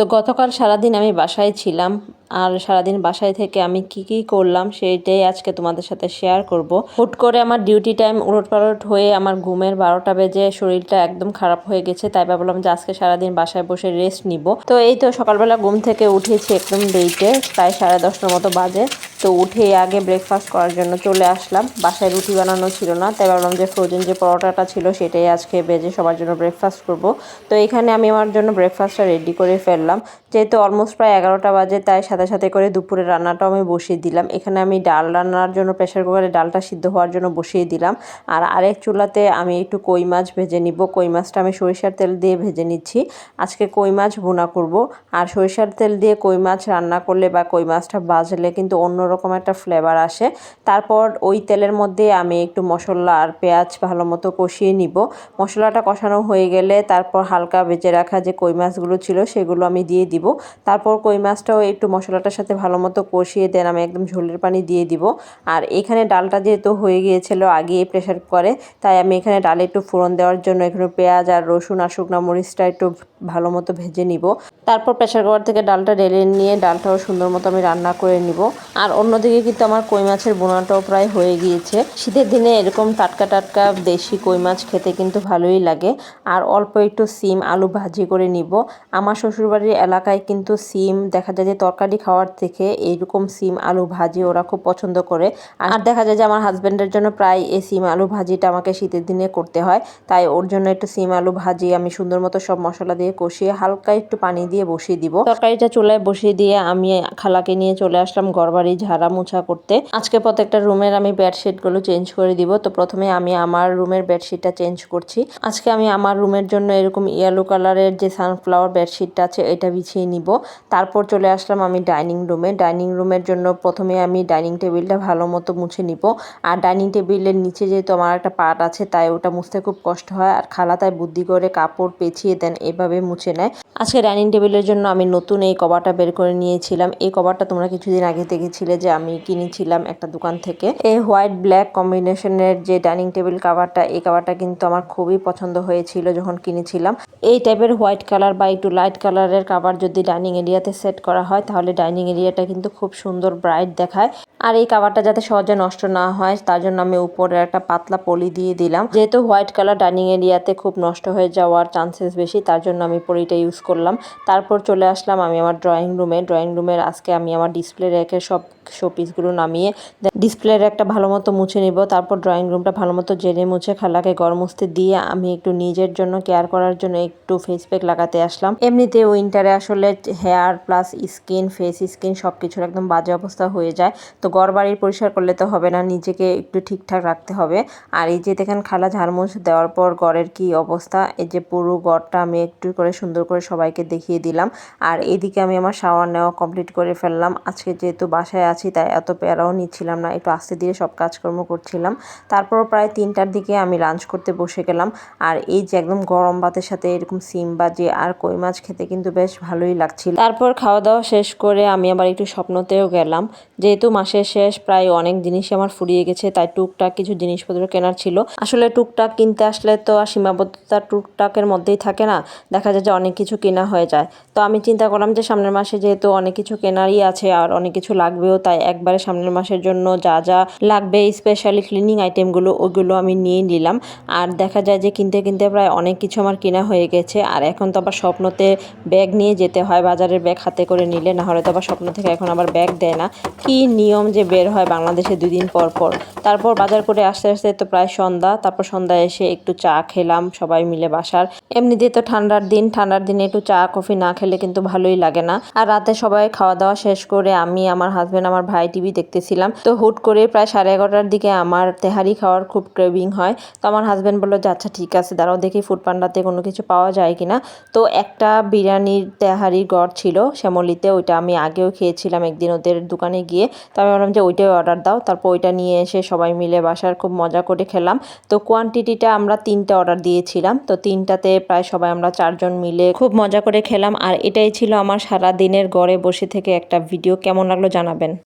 তো গতকাল সারাদিন আমি বাসায় ছিলাম আর সারাদিন বাসায় থেকে আমি কি কি করলাম সেইটাই আজকে তোমাদের সাথে শেয়ার করব। হুট করে আমার ডিউটি টাইম উলট পালট হয়ে আমার ঘুমের বারোটা বেজে শরীরটা একদম খারাপ হয়ে গেছে, তাই ভাবলাম যে আজকে সারাদিন বাসায় বসে রেস্ট নিব। তো এই তো সকালবেলা ঘুম থেকে উঠেছি একদম ডেইটে প্রায় সাড়ে দশটার মতো বাজে। তো উঠে আগে ব্রেকফাস্ট করার জন্য চলে আসলাম। বাসায় রুটি বানানো ছিল না, তাই ভাবলাম যে ফ্রোজেন যে পরোটাটা ছিল সেটাই আজকে বেজে সবার জন্য ব্রেকফাস্ট করব। তো এখানে আমি আমার জন্য ব্রেকফাস্টটা রেডি করে ফেললাম। যেহেতু অলমোস্ট প্রায় এগারোটা বাজে, তাই সাথে সাথে করে দুপুরে রান্নাটাও আমি বসিয়ে দিলাম। এখানে আমি ডাল রান্নার জন্য প্রেশার কুকারে ডালটা সিদ্ধ হওয়ার জন্য বসিয়ে দিলাম। আর আরেক চুলাতে আমি একটু কই মাছ ভেজে নিব। কই মাছটা আমি সরিষার তেল দিয়ে ভেজে নিচ্ছি। আজকে কই মাছ ভুনা করব। আর সরিষার তেল দিয়ে কই মাছ রান্না করলে বা কই মাছটা বাজলে কিন্তু অন্যরকম একটা ফ্লেভার আসে। তারপর ওই তেলের মধ্যে আমি একটু মশলা আর পেঁয়াজ ভালো মতো কষিয়ে নিব। মশলাটা কষানো হয়ে গেলে তারপর হালকা ভেজে রাখা যে কই মাছগুলো ছিল সেগুলো আমি দিয়ে দিব। তারপর কই মাছটাও একটু মশলাটার সাথে ভালো মতো কষিয়ে দেন, আমি একদম ঝোলের পানি দিয়ে দিব। আর এখানে ডালটা যেহেতু হয়ে গিয়েছিল আগে প্রেশার কুকারে তাই আমি এখানে ডালে একটু ফোড়ন দেওয়ার জন্য এখানে পেঁয়াজ আর রসুন আর শুকনো মরিচটা একটু ভালো মতো ভেজে নিব। তারপর প্রেশার কুকার থেকে ডালটা ঢেলে নিয়ে ডালটাও সুন্দর মতো আমি রান্না করে নিব। আর অন্যদিকে কিন্তু আমার কই মাছের বোনাটাও প্রায় হয়ে গিয়েছে। শীতের দিনে এরকম টাটকা টাটকা দেশি কই মাছ খেতে কিন্তু ভালোই লাগে। আর অল্প একটু সিম আলু ভাজি করে নিব। আমার শ্বশুরবাড়ির এলাকায় কিন্তু সিম, দেখা যায় যে তরকারি খাওয়ার থেকে এইরকম সিম আলু ভাজি ওরা খুব পছন্দ করে। আর দেখা যায় যে আমার হাজব্যান্ডের জন্য প্রায় এই সিম আলু ভাজিটা আমাকে শীতের দিনে করতে হয়। তাই ওর জন্য একটু সিম আলু ভাজি আমি সুন্দর মতো সব মশলা দিয়ে কষিয়ে হালকা একটু পানি দিয়ে বসিয়ে দিব। তরকারিটা চুলায় বসিয়ে দিয়ে আমি খালাকে নিয়ে চলে আসলাম ঘরবাড়ি ঝাড়া মোছা করতে। আজকে প্রত্যেকটা রুমের আমি বেডশিটগুলো চেঞ্জ করে দিব। তো প্রথমে আমি আমার রুমের বেডশিটটা চেঞ্জ করছি। আজকে আমি আমার রুমের জন্য এরকম ইয়েলো কালারের যে সানফ্লাওয়ার বেডশিটটা আছে, এটা বিছিয়ে নিব। তারপর চলে আসলাম আমি ডাইনিং রুমে ডাইনিং রুমের জন্য প্রথমে আমি ডাইনিং টেবিলটা ভালো মতো মুছে নিব। আর ডাইনিং টেবিলের নিচে যেহেতু আমার একটা পাট আছে, তাই ওটা মুছতে খুব কষ্ট হয়। আর খালা তাই বুদ্ধি করে কাপড় পেঁচিয়ে দেন, এভাবে মুছে নেয়। আজকে ডাইনিং টেবিলের জন্য আমি নতুন এই কভারটা বের করে নিয়েছিলাম। এই কভারটা তোমরা কিছুদিন আগে দেখেছিলে যে আমি কিনেছিলাম একটা দোকান থেকে। এই হোয়াইট ব্ল্যাক কম্বিনেশনের যে ডাইনিং টেবিল কাভারটা, এই কাভারটা কিন্তু আমার খুবই পছন্দ হয়েছিল যখন কিনেছিলাম। এই টাইপের হোয়াইট কালার বা একটু লাইট কালারের কাভার যদি ডাইনিং এরিয়াতে সেট করা হয়, তাহলে ডাইনিং এরিয়াটা কিন্তু খুব সুন্দর, ব্রাইট দেখায়। আর এই কাভারটা যাতে সহজে নষ্ট না হয়, তার জন্য আমি উপরে একটা পাতলা পলি দিয়ে দিলাম। যেহেতু হোয়াইট কালার ডাইনিং এরিয়াতে খুব নষ্ট হয়ে যাওয়ার চান্সেস বেশি, তার জন্য আমি পলিটা ইউজ করলাম। তারপর চলে আসলাম আমি আমার ড্রয়িং রুমে। ড্রয়িং রুমের আজকে আমি আমার ডিসপ্লে রেখে সব শোপিসগুলো নামিয়ে ডিসপ্লের একটা ভালো মতো মুছে নিব, তারপর ড্রয়িং রুমটা ভালো মতো জেনে মুছে খালাকে গরম মুছতে দিয়ে আমি একটু নিজের জন্য কেয়ার করার জন্য একটু ফেস প্যাক লাগাতে আসলাম। এমনিতে উইন্টারে আসলে hair plus skin face skin সব কিছুর একদম বাজে অবস্থা হয়ে যায়। তো ঘর বাড়ির পরিষ্কার করলে তো হবে না, নিজেকে একটু ঠিকঠাক রাখতে হবে। আর এই যে দেখেন খালা ঝাড়মুছ দেওয়ার পর ঘরের কি অবস্থা, এই যে পুরো গড়টা আমি একটু করে সুন্দর করে সবাইকে দেখিয়ে দিলাম। আর এদিকে আমি আমার শাওয়ার নেওয়া কমপ্লিট করে ফেললাম। আজকে যেহেতু বাসায় আছি, তাই এত প্যারাও নিচ্ছিলাম না। একটু আস্তে ধীরে সব কাজকর্ম করছিলাম। তারপর প্রায় তিনটার দিকে আমি লাঞ্চ করতে বসে গেলাম। আর এই যে একদম গরম ভাতের সাথে এরকম সিম বাজে আর কই মাছ খেতে কিন্তু বেশ ভালোই লাগছিল। তারপর খাওয়া দাওয়া শেষ করে আমি আবার একটু স্বপ্নতেও গেলাম। যেহেতু মাসের শেষ, প্রায় অনেক জিনিসই আমার ফুরিয়ে গেছে, তাই টুকটাক কিছু জিনিসপত্র কেনার ছিল। আসলে টুকটাক কিনতে আসলে তো আর সীমাবদ্ধতা টুকটাকের মধ্যেই থাকে না। দেখা যায় যে অনেক কিছু কেনা হয়ে যায়। তো আমি চিন্তা করলাম যে সামনের মাসে যেহেতু অনেক কিছু কেনারই আছে, আর অনেক কিছু লাগবেও তাই একবারে সামনের মাসের জন্য যা যা লাগবে স্পেশালি ক্লিনিং আইটেমগুলো ওগুলো আমি নিয়ে নিলাম। আর দেখা যায় যে কিনতে কিনতে প্রায় অনেক কিছু আমার কেনা হয়ে গেছে। আর এখন তো আবার স্বপ্নতে ব্যাগ নিয়ে যেতে হয়, বাজারের ব্যাগ হাতে করে নিলে, না হলে তো আবার স্বপ্ন থেকে এখন আবার ব্যাগ দেয় না। কি নিয়ম যে বের হয় বাংলাদেশে দুই দিন পর পর। তারপর বাজার করে আসতে আসতে তো প্রায় সন্ধ্যা, তারপর সন্ধ্যায় এসে একটু চা খেলাম সবাই মিলে বাসার। এমনিতে তো ঠান্ডার দিন, ঠান্ডার দিনে একটু চা, কফি না খেলে কিন্তু ভালোই লাগে না। আর রাতে সবাই খাওয়া দাওয়া শেষ করে আমি, আমার হাজব্যান্ড আমার ভাই টিভি দেখতেছিলাম। তো হুট করে প্রায় সাড়ে এগারোটার দিকে আমার তেহারি খাওয়ার খুব ক্রেভিং হয়। তো আমার হাজব্যান্ড বলল, যে আচ্ছা ঠিক আছে, দাঁড়াও, দেখি ফুড পান্ডাতে কোনো কিছু পাওয়া যায় কিনা। তো একটা বিরিয়ানির তেহারি গড় ছিল শ্যামলিতে, ওইটা আমি আগেও খেয়েছিলাম একদিন ওদের দোকানে গিয়ে। তো আমি ভাবলাম যে ওইটাই অর্ডার দাও। তারপর ওইটা নিয়ে এসে সবাই মিলে বাসার খুব মজা করে খেলাম। তো কোয়ান্টিটিটা আমরা তিনটা অর্ডার দিয়েছিলাম। তো তিনটাতে প্রায় সবাই আমরা চারজন মিলে খুব মজা করে খেলাম। আর এটাই ছিল আমার সারা দিনের গড়ে বসে থেকে একটা ভিডিও কেমন লাগল জানাবেন?